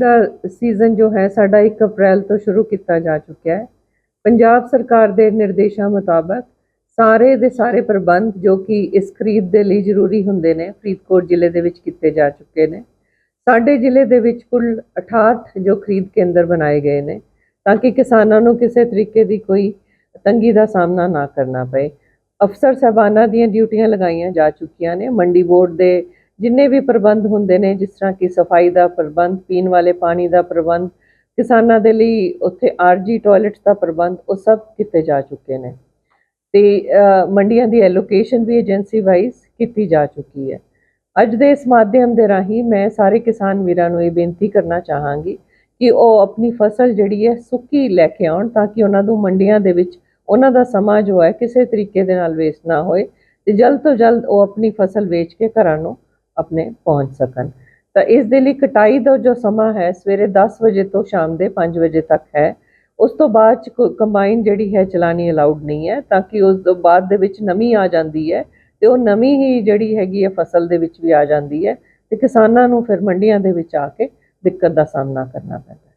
ਦਾ season ਜੋ ਹੈ ਸਾਡਾ 1 ਅਪ੍ਰੈਲ ਤੋਂ ਸ਼ੁਰੂ ਕੀਤਾ ਜਾ ਚੁੱਕਿਆ ਹੈ। ਪੰਜਾਬ ਸਰਕਾਰ ਦੇ ਨਿਰਦੇਸ਼ਾਂ ਮੁਤਾਬਕ ਸਾਰੇ ਦੇ ਸਾਰੇ ਪ੍ਰਬੰਧ ਜੋ ਕਿ ਇਸ ਖਰੀਦ ਦੇ ਲਈ ਜ਼ਰੂਰੀ ਹੁੰਦੇ ਨੇ, ਫਰੀਦਕੋਟ ਜ਼ਿਲ੍ਹੇ ਦੇ ਵਿੱਚ ਕੀਤੇ ਜਾ ਚੁੱਕੇ ਨੇ। ਸਾਡੇ ਜ਼ਿਲ੍ਹੇ ਦੇ ਵਿੱਚ ਕੁੱਲ 68 ਜੋ ਖਰੀਦ ਕੇਂਦਰ ਬਣਾਏ ਗਏ ਨੇ ਤਾਂ ਕਿ ਕਿਸਾਨਾਂ ਨੂੰ ਕਿਸੇ ਤਰੀਕੇ ਦੀ ਕੋਈ ਤੰਗੀ ਦਾ ਸਾਹਮਣਾ ਨਾ ਕਰਨਾ ਪਏ। ਅਫਸਰ ਸਾਹਿਬਾਨਾਂ ਦੀਆਂ ਡਿਊਟੀਆਂ ਲਗਾਈਆਂ ਜਾ ਚੁੱਕੀਆਂ ਨੇ। ਮੰਡੀ ਬੋਰਡ ਦੇ ਜਿੰਨੇ ਵੀ ਪ੍ਰਬੰਧ ਹੁੰਦੇ ਨੇ, ਜਿਸ ਤਰ੍ਹਾਂ ਕਿ ਸਫ਼ਾਈ ਦਾ ਪ੍ਰਬੰਧ, ਪੀਣ ਵਾਲੇ ਪਾਣੀ ਦਾ ਪ੍ਰਬੰਧ, ਕਿਸਾਨਾਂ ਦੇ ਲਈ ਉੱਥੇ ਆਰਜੀ ਟਾਇਲਟਸ ਦਾ ਪ੍ਰਬੰਧ, ਉਹ ਸਭ ਕੀਤੇ ਜਾ ਚੁੱਕੇ ਨੇ। ਤੇ ਮੰਡੀਆਂ ਦੀ ਐਲੋਕੇਸ਼ਨ ਵੀ ਏਜੰਸੀ ਵਾਈਜ਼ ਕੀਤੀ ਜਾ ਚੁੱਕੀ ਹੈ। ਅੱਜ ਦੇ ਇਸ ਮਾਧਿਅਮ ਦੇ ਰਾਹੀਂ ਮੈਂ ਸਾਰੇ ਕਿਸਾਨ ਵੀਰਾਂ ਨੂੰ ਇਹ ਬੇਨਤੀ ਕਰਨਾ ਚਾਹਾਂਗੀ ਕਿ ਉਹ ਆਪਣੀ ਫਸਲ ਜਿਹੜੀ ਹੈ, ਸੁੱਕੀ ਲੈ ਕੇ ਆਉਣ ਤਾਂ ਕਿ ਉਹਨਾਂ ਨੂੰ ਮੰਡੀਆਂ ਦੇ ਵਿੱਚ ਉਹਨਾਂ ਦਾ ਸਮਾਂ ਜੋ ਹੈ, ਕਿਸੇ ਤਰੀਕੇ ਦੇ ਨਾਲ ਵੇਸਟ ਨਾ ਹੋਏ ਤੇ ਜਲਦ ਤੋਂ ਜਲਦ ਉਹ ਆਪਣੀ ਫਸਲ ਵੇਚ ਕੇ ਘਰਾਂ ਨੂੰ ਆਪਣੇ ਪਹੁੰਚ ਸਕਣ। ਤਾਂ ਇਸ ਦੇ ਲਈ ਕਟਾਈ ਦਾ ਜੋ ਸਮਾਂ ਹੈ, ਸਵੇਰੇ 10 ਵਜੇ ਤੋਂ ਸ਼ਾਮ ਦੇ 5 ਵਜੇ ਤੱਕ ਹੈ। ਉਸ ਤੋਂ ਬਾਅਦ ਚ ਕੰਬਾਈਨ ਜਿਹੜੀ ਹੈ ਚਲਾਣੀ ਅਲਾਉਡ ਨਹੀਂ ਹੈ, ਤਾਂ ਕਿ ਉਸ ਤੋਂ ਬਾਅਦ ਦੇ ਵਿੱਚ ਨਮੀ ਆ ਜਾਂਦੀ ਹੈ ਤੇ ਉਹ ਨਮੀ ਹੀ ਜਿਹੜੀ ਹੈਗੀ ਹੈ ਫਸਲ ਦੇ ਵਿੱਚ ਵੀ ਆ ਜਾਂਦੀ ਹੈ ਤੇ ਕਿਸਾਨਾਂ ਨੂੰ ਫਿਰ ਮੰਡੀਆਂ ਦੇ ਵਿੱਚ ਆ ਕੇ ਦਿੱਕਤ ਦਾ ਸਾਹਮਣਾ ਕਰਨਾ ਪੈਂਦਾ